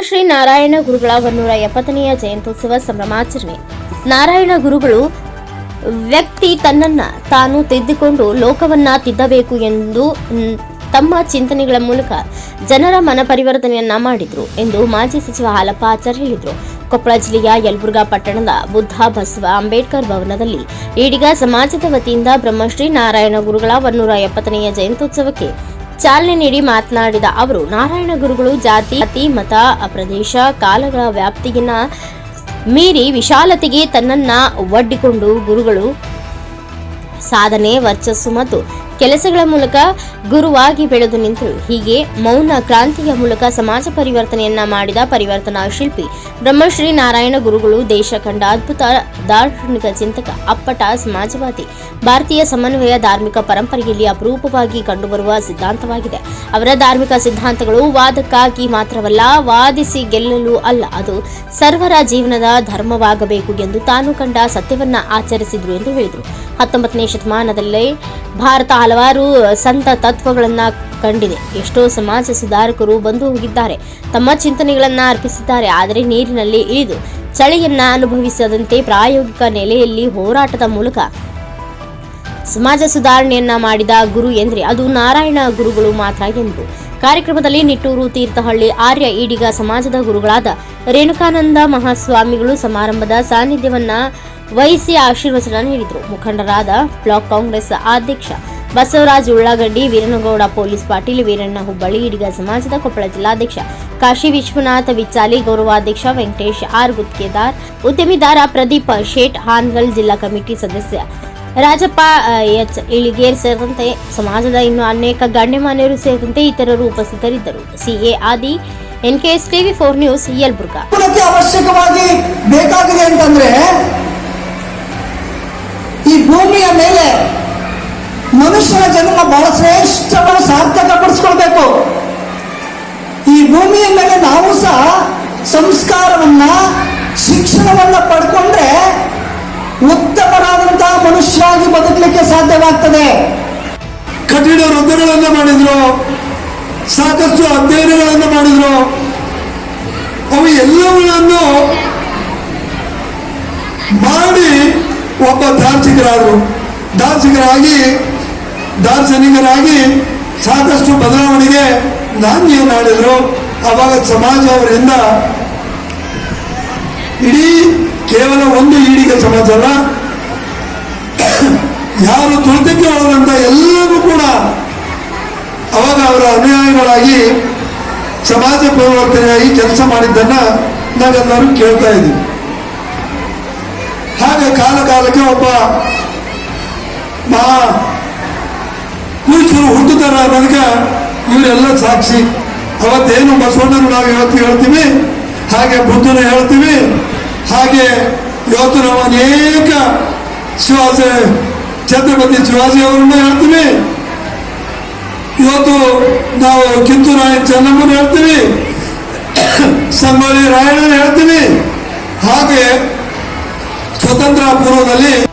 ಬ್ರಹ್ಮಶ್ರೀ ನಾರಾಯಣ ಗುರುಗಳ ಒಂದೂರ ಎಪ್ಪತ್ತನೆಯ ಜಯಂತ್ಯುತ್ಸವ ಸಂಭ್ರಮಾಚರಣೆ. ನಾರಾಯಣ ಗುರುಗಳು ವ್ಯಕ್ತಿ ತನ್ನನ್ನ ತಾನು ತಿದ್ದಿಕೊಂಡು ಲೋಕವನ್ನ ತಿದ್ದಬೇಕು ಎಂದು ತಮ್ಮ ಚಿಂತನೆಗಳ ಮೂಲಕ ಜನರ ಮನ ಪರಿವರ್ತನೆಯನ್ನ ಮಾಡಿದ್ರು ಎಂದು ಮಾಜಿ ಸಚಿವ ಹಾಲಪ್ಪ ಆಚಾರ್ ಹೇಳಿದರು. ಕೊಪ್ಪಳ ಜಿಲ್ಲೆಯ ಯಲಬುರ್ಗಾ ಪಟ್ಟಣದ ಬುದ್ಧ ಬಸವ ಅಂಬೇಡ್ಕರ್ ಭವನದಲ್ಲಿ ಈಡಿಗ ಸಮಾಜದ ವತಿಯಿಂದ ಬ್ರಹ್ಮಶ್ರೀ ನಾರಾಯಣ ಗುರುಗಳ ಒನ್ನೂರ ಎಪ್ಪತ್ತನೆಯ ಜಯಂತ್ಯೋತ್ಸವಕ್ಕೆ ಚಾಲನೆ ನೀಡಿ ಮಾತನಾಡಿದ ಅವರು, ನಾರಾಯಣ ಗುರುಗಳು ಜಾತಿ ಅತಿ ಮತ, ಪ್ರದೇಶ, ಕಾಲಗಳ ವ್ಯಾಪ್ತಿಗಿನ ಮೀರಿ ವಿಶಾಲತೆಗೆ ತನ್ನನ್ನ ಒಡ್ಡಿಕೊಂಡು ಗುರುಗಳು ಸಾಧನೆ, ವರ್ಚಸ್ಸು ಮತ್ತು ಕೆಲಸಗಳ ಮೂಲಕ ಗುರುವಾಗಿ ಬೆಳೆದು ನಿಂತರು. ಹೀಗೆ ಮೌನ ಕ್ರಾಂತಿಯ ಮೂಲಕ ಸಮಾಜ ಪರಿವರ್ತನೆಯನ್ನ ಮಾಡಿದ ಪರಿವರ್ತನಾ ಶಿಲ್ಪಿ ಬ್ರಹ್ಮಶ್ರೀ ನಾರಾಯಣ ಗುರುಗಳು ದೇಶ ಕಂಡ ಅದ್ಭುತ ದಾರ್ಶನಿಕ ಚಿಂತಕ, ಅಪ್ಪಟ, ಸಮಾಜವಾದಿ. ಭಾರತೀಯ ಸಮನ್ವಯ ಧಾರ್ಮಿಕ ಪರಂಪರೆಯಲ್ಲಿ ಅಪರೂಪವಾಗಿ ಕಂಡುಬರುವ ಸಿದ್ಧಾಂತವಾಗಿದೆ. ಅವರ ಧಾರ್ಮಿಕ ಸಿದ್ಧಾಂತಗಳು ವಾದಕ್ಕಾಗಿ ಮಾತ್ರವಲ್ಲ, ವಾದಿಸಿ ಗೆಲ್ಲಲು ಅಲ್ಲ, ಅದು ಸರ್ವರ ಜೀವನದ ಧರ್ಮವಾಗಬೇಕು ಎಂದು ತಾನು ಕಂಡ ಸತ್ಯವನ್ನ ಆಚರಿಸಿದ್ರು ಎಂದು ಹೇಳಿದರು. ಹತ್ತೊಂಬತ್ತನೇ ಶತಮಾನದಲ್ಲೇ ಭಾರತ ಹಲವಾರು ಸಂತ ತತ್ವಗಳನ್ನ ಕಂಡಿದೆ. ಎಷ್ಟೋ ಸಮಾಜ ಸುಧಾರಕರು ಬಂದು ಹೋಗಿದ್ದಾರೆ. ತಮ್ಮ ಚಿಂತನೆಗಳನ್ನ ಅರ್ಪಿಸಿದ್ದಾರೆ. ಆದರೆ ನೀರಿನಲ್ಲಿ ಇಳಿದು ಚಳಿಯನ್ನ ಅನುಭವಿಸದಂತೆ ಪ್ರಾಯೋಗಿಕ ನೆಲೆಯಲ್ಲಿ ಹೋರಾಟದ ಮೂಲಕ ಸಮಾಜ ಸುಧಾರಣೆಯನ್ನ ಮಾಡಿದ ಗುರು ಎಂದ್ರೆ ಅದು ನಾರಾಯಣ ಗುರುಗಳು ಮಾತ್ರ ಎಂದರು ಕಾರ್ಯಕ್ರಮದಲ್ಲಿ ನಿಟ್ಟೂರು ತೀರ್ಥಹಳ್ಳಿ ಆರ್ಯ ಈಡಿಗ ಸಮಾಜದ ಗುರುಗಳಾದ ರೇಣುಕಾನಂದ ಮಹಾಸ್ವಾಮಿಗಳು ಸಮಾರಂಭದ ಸಾನ್ನಿಧ್ಯವನ್ನ ವಹಿಸಿ ಆಶೀರ್ವಚನ ನೀಡಿದರು. ಮುಖಂಡರಾದ ಬ್ಲಾಕ್ ಕಾಂಗ್ರೆಸ್ ಅಧ್ಯಕ್ಷ ಬಸವರಾಜ್ ಉಳ್ಳಾಗಡ್ಡಿ, ವೀರನಗೌಡ ಪೊಲೀಸ್ ಪಾಟೀಲ್, ವೀರಣ್ಣ ಹುಬ್ಬಳ್ಳಿ ಇಡಿಗ ಸಮಾಜದ ಕೊಪ್ಪಳ ಜಿಲ್ಲಾಧ್ಯಕ್ಷ ಕಾಶಿ ವಿಶ್ವನಾಥ ವಿಚಾಲಿ, ಗೌರವಾಧ್ಯಕ್ಷ ವೆಂಕಟೇಶ್, ಆರ್ ಗುತ್ತಿಗೆದಾರ್, ಉದ್ಯಮಿದಾರ ಪ್ರದೀಪ್ ಶೇಟ್, ಹಾನ್ಗಲ್ ಜಿಲ್ಲಾ ಕಮಿಟಿ ಸದಸ್ಯ ರಾಜಪ್ಪ ಎಚ್ ಇಳಿಗೇರ್ ಸೇರಿದಂತೆ ಸಮಾಜದ ಇನ್ನು ಅನೇಕ ಗಣ್ಯಮಾನ್ಯರು ಸೇರಿದಂತೆ ಇತರರು ಉಪಸ್ಥಿತರಿದ್ದರು. CA Adi, NKS TV four news, Yelburga. ಅವಶ್ಯಕವಾಗಿ ಬೇಕಾಗಿದೆ ಅಂತಂದ್ರೆ ಈ ಭೂಮಿಯ ಮೇಲೆ ಭೂಮಿಯ ಮೇಲೆ ನಾವು ಸಹ ಸಂಸ್ಕಾರವನ್ನ, ಶಿಕ್ಷಣವನ್ನ ಪಡ್ಕೊಂಡ್ರೆ ಉತ್ತಮರಾದಂತಹ ಮನುಷ್ಯರಾಗಿ ಬದುಕಲಿಕ್ಕೆ ಸಾಧ್ಯವಾಗ್ತದೆ. ಕಠಿಣ ವೃದ್ಧಗಳನ್ನು ಮಾಡಿದ್ರು, ಸಾಕಷ್ಟು ಅಧ್ಯಯನಗಳನ್ನು ಮಾಡಿದ್ರು. ಅವು ಎಲ್ಲವುಗಳನ್ನು ಮಾಡಿ ಒಬ್ಬ ದಾರ್ಶಿಕರಾದರು ದಾರ್ಶಿಕರಾಗಿ ದಾರ್ಶನಿಕರಾಗಿ ಸಾಕಷ್ಟು ಬದಲಾವಣೆಗೆ ನಾಂದಿಯನ್ನು ಆಡಿದ್ರು ಅವಾಗ ಸಮಾಜ ಅವರಿಂದ ಇಡೀ ಕೇವಲ ಒಂದು ಈಡಿಗೆ ಸಮಾಜ ಅಲ್ಲ, ಯಾರು ತುಳಿತಕ್ಕೆ ಒಳಗಂತ ಎಲ್ಲರೂ ಕೂಡ ಅವಾಗ ಅವರ ಅನುಯಾಯಿಗಳಾಗಿ ಸಮಾಜ ಪರಿವರ್ತನೆಯಾಗಿ ಕೆಲಸ ಮಾಡಿದ್ದನ್ನ ನಾವೆಲ್ಲರೂ ಕೇಳ್ತಾ ಇದ್ದೀವಿ. ಹಾಗೆ ಕಾಲ ಕಾಲಕ್ಕೆ ಒಬ್ಬ ಮಹಾ ಪುರುಷರು ಹುಟ್ಟುತ್ತಾರೆ ಅನ್ನೋದಕ್ಕೆ ಇವರೆಲ್ಲ ಸಾಕ್ಷಿ. ಅವತ್ತೇನು ಬಸವಣ್ಣನ ನಾವು ಇವತ್ತು ಹೇಳ್ತೀವಿ, ಹಾಗೆ ಬುದ್ಧನ ಹೇಳ್ತೀವಿ, ಹಾಗೆ ಇವತ್ತು ನಾವು ಅನೇಕ ಶಿವಾಜಿ, ಛತ್ರಪತಿ ಶಿವಾಜಿ ಅವರನ್ನ ಹೇಳ್ತೀವಿ. ಇವತ್ತು ನಾವು ಕಿತ್ತು ರಾಯ ಚೆನ್ನಮ್ಮನ ಹೇಳ್ತೀವಿ, ಸಂಗೊಳ್ಳಿ ರಾಯಣ್ಣನ ಹೇಳ್ತೀವಿ. ಹಾಗೆ ಸ್ವತಂತ್ರ ಪೂರ್ವದಲ್ಲಿ